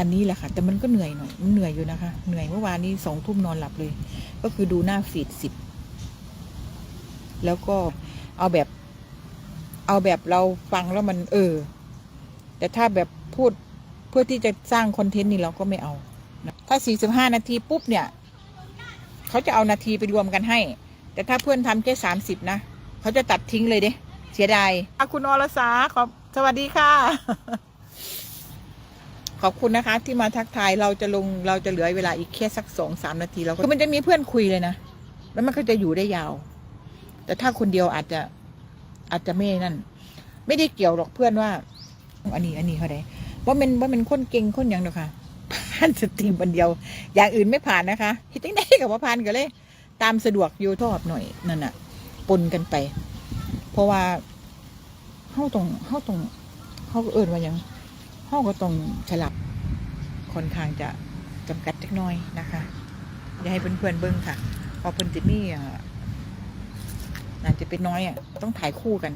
อันนี้แหละค่ะ แต่มันก็เหนื่อยหน่อยมันเหนื่อยอยู่นะคะ เหนื่อยเมื่อวานนี้สองทุ่มนอนหลับเลย ก็คือดูหน้าฟีดสิบแล้วก็เอาแบบ เอาแบบเราฟังแล้วมันเออ แต่ถ้าแบบพูดเพื่อที่จะสร้างคอนเทนต์นี่เราก็ไม่เอา ถ้าสี่สิบห้านาทีปุ๊บเนี่ย เขาจะเอานาทีไปรวมกันให้ แต่ถ้าเพื่อนทำแค่สามสิบนะ เขาจะตัดทิ้งเลยเด้เสียดายคุณอรสาขอบสวัสดีค่ะ ขอบคุณนะคะ ที่มาทักทายเราจะลงเราจะเหลือเวลาอีกแค่สักสองสามนาทีเราก็คือมันจะมีเพื่อนคุยเลยนะแล้วมันก็จะอยู่ได้ยาว แต่ถ้าคนเดียวอาจจะอาจจะไม่นั่น ไม่ได้เกี่ยวหรอกเพื่อนว่า อันนี้อันนี้เขาได้ว่ามันว่ามันคนเก่งคนยังหรอกค่ะผ่านสตรีมันเดียว อย่างอื่นไม่ผ่านนะคะคิดได้กับว่าผ่านกันเลย ตามสะดวกอยู่ทอบหน่อยนั่นน่ะปนกันไป เพราะว่าเฮาต้องเฮาต้องเฮาเอิ้นว่ายัง เฮาก็ต้องฉลับค่อนข้างจะจำกัดจักน้อยนะคะอย่าให้เพื่อนๆเบิ่งค่ะพอเพิ่อนจะมีอ่าน่าจะเป็นน้อยอะต้องถ่ายคู่กัน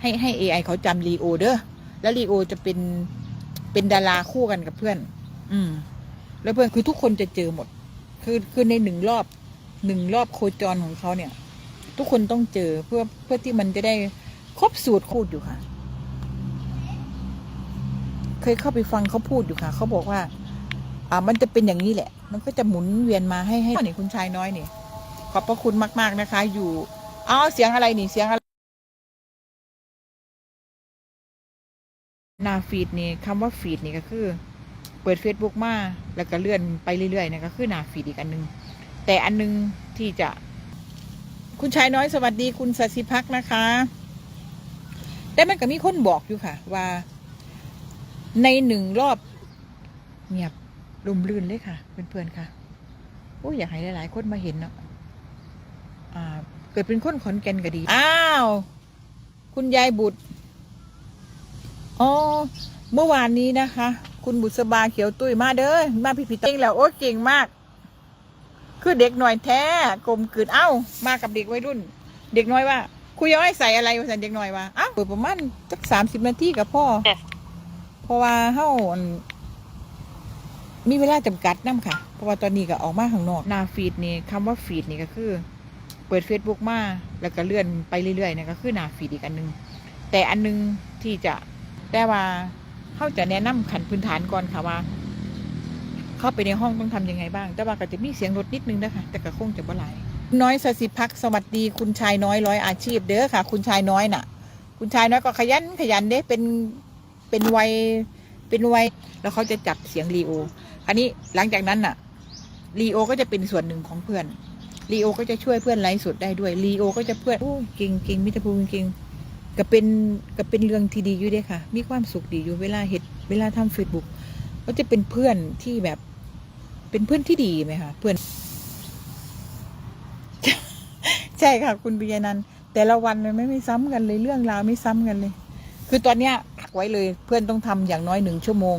ให้ให้ AI เขาจำรีโอเด้อแล้วรีโอจะเป็นเป็นดาราคู่กันกับเพื่อน อืม แล้วเพื่อนคือทุกคนจะเจอหมด คือคือในหนึ่งรอบหนึ่งรอบโคจรของเขาเนี่ย ทุกคนต้องเจอเพื่อเพื่อที่มันจะได้ครบสูตรพูดอยู่ค่ะ เคยเข้าไปฟังเขาพูดอยู่ค่ะ เขาบอกว่า อ่า มันจะเป็นอย่างนี้แหละ มันก็จะหมุนเวียนมาให้ให้นี่คุณชายน้อยเนี่ยขอบพระคุณมาก ๆนะคะ อยู่อ๋อเสียงอะไรนี่เสียงอะไรหน้าฟีดนี่คำว่าฟีดนี่ก็คือ เปิด Facebook มาแล้วก็เลื่อนไปเรื่อยๆนะก็คือหน้าฟีดอีกอันหนึง แต่อันหนึงที่จะ คุณชายน้อยสวัสดีคุณสศิพักนะคะ แต่มันก็มีคนบอกอยู่ค่ะ ว่า ในหนึ่งรอบ เงียบรุมรื่นเลยค่ะเพื่อนๆค่ะโอ้ยอยากให้หลายๆคนมาเห็นเนาะอ่า เกิดเป็นคนขอนแก่นก็ดี อ้าว คุณยายบุตรอ๋อเมื่อวานนี้นะคะ คุณบุษบาเขียวตุ้ยมาเด้อมาพิพิธเก่งแล้วโอ้เก่งมาก คือเด็กหน่อยแท้กลมกลืนเอ้า มากับเด็กวัยรุ่น เด็กน้อยว่า คุยย้อยใส่อะไรวะสันเด็กน้อยว่าอ้าวเปิดประมาณสักสามสิบนาทีกับพ่อ ราะว่าเฮามีเวลาจำกัดน้ำค่ะ เพราะว่าตอนนี้ก็ออกมาข้างนอกหน้าฟีดนี่คำว่าฟีดนี่ก็คือ เปิด Facebook มาแล้วก็เลื่อนไปเรื่อยๆนี่ก็คือหน้าฟีดอีกอันหนึง แต่อันหนึงที่จะแต่ว่าเขาจะแนะนำขันพื้นฐานก่อนค่ะว่า เข้าไปในห้องต้องทำยังไงบ้าง แต่ว่าก็จะมีเสียงรถนิดนึงนะคะแต่ก็คงจะบ่หลายน้อยสสิพักสวัสดีคุณชายน้อยร้อยอาชีพเด้อค่ะ คุณชายน้อยน่ะ คุณชายน้อยก็ขยันขยันเด้เป็น เป็นวัยเป็นวัยแล้วเขาจะจับเสียงรีโออันนี้หลังจากนั้นน่ะรีโอก็จะเป็นส่วนหนึ่งของเพื่อนรีโอก็จะช่วยเพื่อนไลฟ์สดได้ด้วยรีโอก็จะเพื่อนโอ้เก่งเก่งมิตรภูมิเก่งก็เป็นก็เป็นเรื่องที่ดีอยู่ด้วยค่ะ มีความสุขดีอยู่เวลาเห็ดเวลาทำเฟซบุ๊กก็จะเป็นเพื่อนที่แบบ เป็นเพื่อนที่ดีไหมคะเพื่อน ใช่ค่ะ คุณปิยนันแต่ละวันมันไม่ไม่ซ้ำกันเลยเรื่องราวไม่ซ้ำกันเลย คือตอนเนี้ย ไว้เลย เพื่อนต้องทำอย่างน้อยหนึ่งชั่วโมง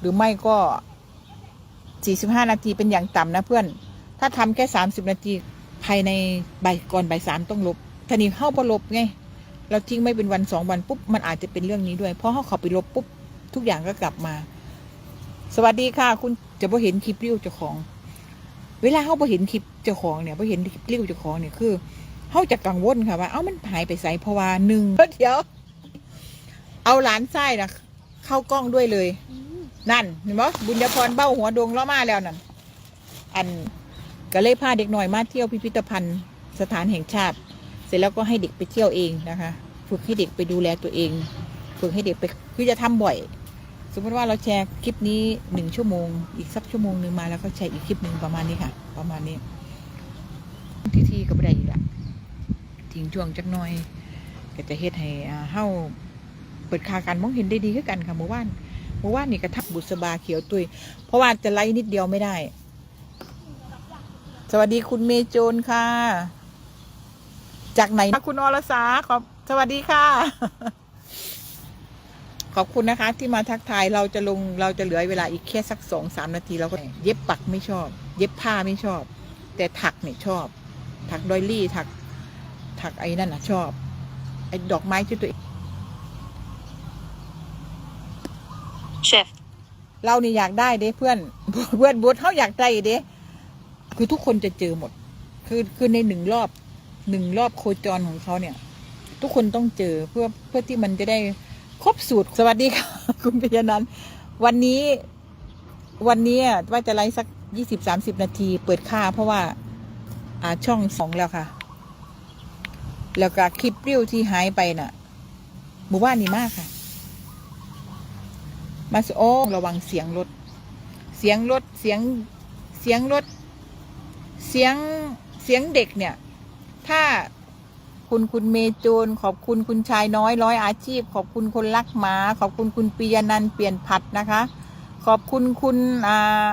หรือไม่ก็สี่สิบห้านาทีเป็นอย่างต่ำนะเพื่อน ถ้าทำแค่สามสิบนาทีภายในบ่ายก่อนบ่ายสามต้องลบทีนี้เข้าประลบไงเราทิ้งไม่เป็นวันสองวันปุ๊บมันอาจจะเป็นเรื่องนี้ด้วย เพราะเขาเขับไปลบปุ๊บทุกอย่างก็กลับมา สวัสดีค่ะ คุณจะพอเห็นคลิปริ้วเจ้าของ เวลาเขาพอเห็นคลิปเจ้าของเนี่ยพอเห็นคลิปริ้วเจ้าของเนี่ยคือเขาจะกังวลค่ะว่าเอ้ามันหายไปใส่เพราะว่าหนึ่งเดี๋ยว เอาหลานไส้นะเข้ากล้องด้วยเลย นั่นเห็นไหมบุญญาพรเบ้าหัวดวงล้อมาแล้วนั่นอันก็เลยพาเด็กหน่อยมาเที่ยวพิพิธภัณฑ์สถานแห่งชาติ เสร็จแล้วก็ให้เด็กไปเที่ยวเองนะคะ ฝึกให้เด็กไปดูแลตัวเอง ฝึกให้เด็กไปคือจะทำบ่อย สมมติว่าเราแชร์คลิปนี้หนึ่งชั่วโมง อีกสักชั่วโมงหนึ่งมาแล้วก็แชร์อีกคลิปหนึ่งประมาณนี้ค่ะ ประมาณนี้ ที่ที่ก็ไม่ได้อีกละทิ้งช่วงจักหน่อย ก็จะเฮ็ดให้อ่าเฮา เปิดคาการมองเห็นได้ดีขึ้นกันค่ะเมื่อวานเมื่อวานนี่กระทับบุษบาเขียวตุย เพราะว่าจะไล่นิดเดียวไม่ได้ สวัสดีคุณเมโจนค่ะ จากไหนคะคุณอรสาขอบสวัสดีค่ะ ขอบคุณนะคะ ที่มาทักทายเราจะลงเราจะเหลือเวลาอีกแค่สักสองสามนาทีเราก็เย็บปักไม่ชอบ เย็บผ้าไม่ชอบ แต่ถักเนี่ยชอบ ถักดอยลี่ถัก ถักไอ้นั่นน่ะชอบไอ้ดอกไม้ที่ตัวเอง เรานี่อยากได้เด้เพื่อนเพื่อนบูธเขาอยากได้เด้คือทุกคนจะเจอหมด คือคือในหนึ่งรอบหนึ่งรอบโคจรของเขาเนี่ย ทุกคนต้องเจอเพื่อเพื่อที่มันจะได้ครบสูตรสวัสดีค่ะ คุณปิยนันท์วันนี้วันนี้ว่าจะไลฟ์สักยี่สิบสามสิบนาที เปิดค่า เพราะว่า อ่าช่องสองแล้วค่ะ แล้วก็คลิปริ้วที่หายไปน่ะหมู่บ้านนี้มากค่ะ มาสโอ้ระวังเสียงรถ เสียงรถ เสียง เสียงรถ เสียง เสียงเด็กเนี่ย ถ้าคุณคุณเมโจนขอบคุณคุณชายน้อยร้อยอาชีพ ขอบคุณคนรักหมา ขอบคุณคุณปิยนันเปลี่ยนผัดนะคะ ขอบคุณคุณอ่า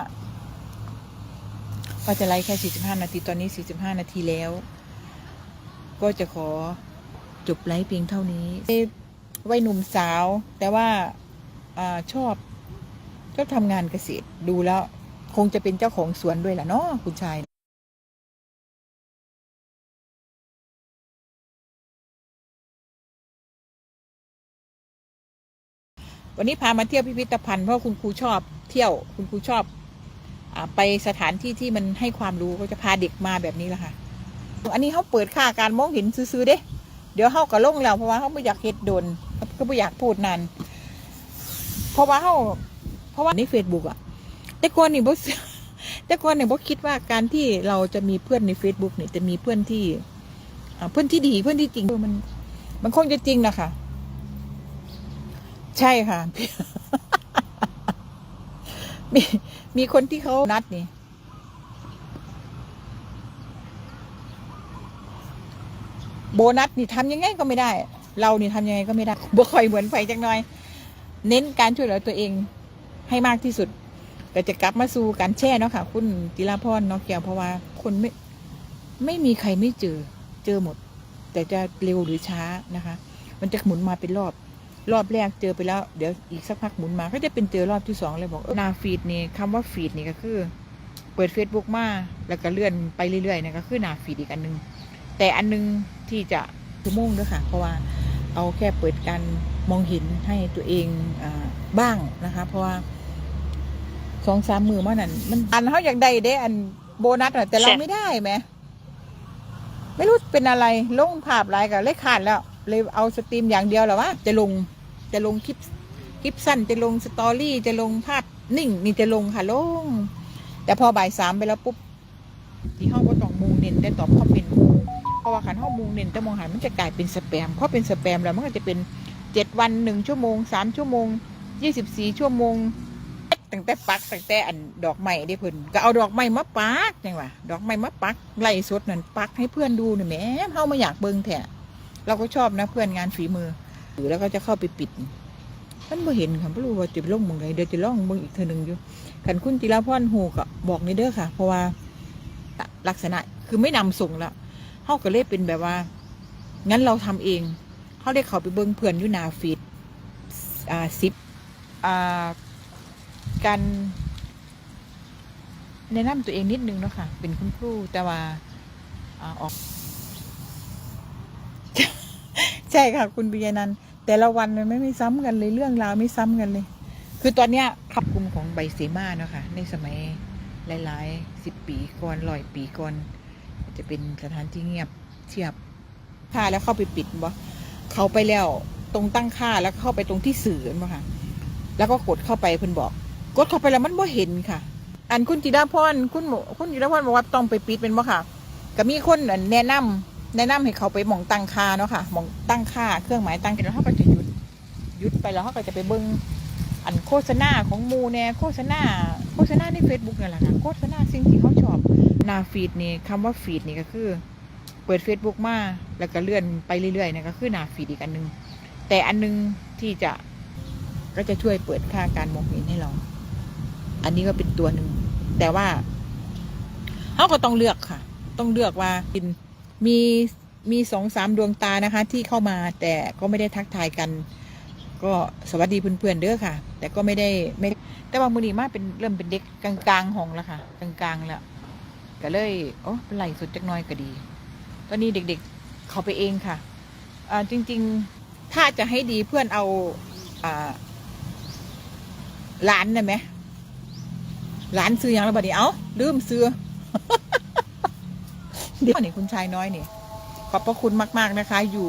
ก็จะไลฟ์แค่ 45 นาที ตอนนี้ 45 นาทีแล้ว ก็จะขอจบไลฟ์เพียงเท่านี้วัยหนุ่มสาว แต่ว่า อชอบชอบทำงานเกษตรดูแล้ว คงจะเป็นเจ้าของสวนด้วยล่ะเนาะคุณชายวันนี้พามาเที่ยวพิพิธภัณฑ์เพราะคุณครูชอบเที่ยวคุณครูชอบอไปสถานที่ที่มันให้ความรู้ก็จะพาเด็กมาแบบนี้แหละค่ะ อันนี้เขาเปิดค่าการมองเห็นซื้อๆเด้ เดี๋ยวเขาก็ลงแล้วเพราะว่าเขาไม่อยากเฮ็ดโดนก็ไม่อยากพูดนาน ราะว่าเขาเพราะว่าในเฟซบุ๊กอะแต่ก่อนนี่บ่แต่ก่อนเนี่ยบ่คิดว่าการที่เราจะมีเพื่อนใน Facebook เนี่ยจะมีเพื่อนที่เพื่อนที่ดีเพื่อนที่จริงมันมันคงจะจริงนะคะใช่ค่ะ มีมีคนที่เขานัดนี่โบนัสนี่ทำยังไงก็ไม่ได้ เรานี่ทำยังไงก็ไม่ได้บ่ค่อยเหมือนไฟจังน้อย เน้นการช่วยเหลือตัวเองให้มากที่สุดก็จะกลับมาสู่การแช่เนาะค่ะ คุณจิราพรเนาะแก้วเพราะว่าคนไม่ไม่มีใครไม่เจอเจอหมด แต่จะเร็วหรือช้านะคะ มันจะหมุนมาเป็นรอบ รอบแรกเจอไปแล้ว เดี๋ยวอีกสักพักหมุนมา ก็จะเป็นเจอรอบที่สองเลยบอกเออหนาฟีดนี่คำว่าฟีดนี่ก็คือ เปิด Facebook มาแล้วก็เลื่อนไปเรื่อยๆนี่ก็คือหนาฟีดอีกอันหนึง แต่อันหนึงที่จะชั่วโมงด้วยค่ะ เพราะว่าเอาแค่เปิดการ มองเห็นให้ตัวเองอบ้างนะคะ เพราะว่าสองสามมือมานั่นมันอันเขาอยากได้เด้ อันโบนัสแต่เราไม่ได้ไหมไม่รู้เป็นอะไรลงภาพอะไรกับเลขขาดแล้ว เลยเอาสตรีมอย่างเดียวหละว่าจะลงจะลงคลิปคลิปสั้นจะลงสตอรี่จะลงภาพนิ่งนี่จะลงค่ะลง แต่พอบ่ายสามไปแล้วปุ๊บที่ห้องก็ต้องมูเน้นได้ตอบคอมเมนเพราะว่าขันห้องมูเน้นแต่มองหันมันจะกลายเป็นสแปมเพราะเป็นสแปมแล้วมันก็จะเป็น เจ็ดวันหนึ่งชั่วโมงสามชั่วโมงยี่สิบสี่ชั่วโมงตั้งแต่ปักตั้งแต่อันดอกไม้ได้เพิ่นก็เอาดอกไม้มาปักจังหวะดอกไม้มาปักไล่สดนั่นปักให้เพื่อนดูหน่ยแหมเฮามาอยากเบิ่งแท้เราก็ชอบนะเพื่อนงานฝีมือหรือแล้วก็จะเข้าไปปิดมันบ่เห็นค่ะบ่รู้ว่าจะไปลงเมืองไหนเดี๋ยวจะลองเบิ่งอีกเทอหนึงอยู่คันคุณจิราพรฮูก็บอกนี่เด้อค่ะ เพราะว่าลักษณะคือไม่นำส่งแล้วเขาก็เลยเป็นแบบว่า งั้นเราทำเอง เขาได้เขาไปเบิ้งเพื่อนอยู่นาฟีดอ่าซิปอ่าการแนะนำตัวเองนิดนึงเนาะค่ะ เป็นคุณครูแต่ว่าอ่าออก ใช่ค่ะ คุณปิยานันแต่ละวันมันไม่ไม่ซ้ำกันเลย เรื่องราวไม่ซ้ำกันเลย คือตอนเนี้ยขับกลุ่มของใบเสมาเนาะค่ะ ในสมัยหลายๆสิบปีก่อนร้อยปีก่อนจะเป็นสถานที่เงียบเชียบค่าแล้วเข้าไปปิดบ่ เขาไปแล้วตรงตั้งค่าแล้วเข้าไปตรงที่สื่อบ่ค่ะ แล้วก็กดเข้าไปเพิ่นบอก กดเข้าไปแล้วมันบ่เห็นค่ะ อันคุณจิราพรคุณหมอคุณจิราพรบอกว่าต้องไปปิดเป็นบ่ค่ะก็มีคนอันแนะนำแนะนำให้เขาไปมองตั้งค่าเนาะค่ะมองตั้งค่าเครื่องหมายตั้งแล้วเขาก็จะหยุดหยุดไปแล้วเขาก็จะไปเบิ้งอันโฆษณาของมูแน่โฆษณาโฆษณาใน Facebook นั่นแหละค่ะโฆษณาสิ่งที่เขาชอบนาฟีดนี่คำว่าฟีดนี่ก็คือ เปิด Facebook มาแล้วก็เลื่อนไปเรื่อยๆนี่ยก็คือหนาฟีดอีกอันหนึง แต่อันหนึงที่จะก็จะช่วยเปิดค่าการมองเห็นให้เรา อันนี้ก็เป็นตัวหนึ่ง แต่ว่าเขาก็ต้องเลือกค่ะ ต้องเลือกว่าเป็นมีมีสองสามดวงตานะคะ ที่เข้ามาแต่ก็ไม่ได้ทักทายกัน ก็สวัสดีเพื่อนๆเด้อค่ะ แต่ก็ไม่ได้ไม่ แต่ว่ามือนีมาเป็นเริ่มเป็นเด็กกลางๆห้องแล้วค่ะ กลางๆแล้วก็เลยโอ้เป็นไหลสุดจักน้อยก็ดี ตอนนี้เด็กๆเขาไปเองค่ะจริงๆถ้าจะให้ดีเพื่อนเอาอ่าหลานน่ะไหมหลานซื้ออยังแล้วบัดนี้เอ้าลืมซื้อเดี๋ยวนี่คุณชายน้อยนี่ขอบพระคุณมาก ๆ นะคะอยู่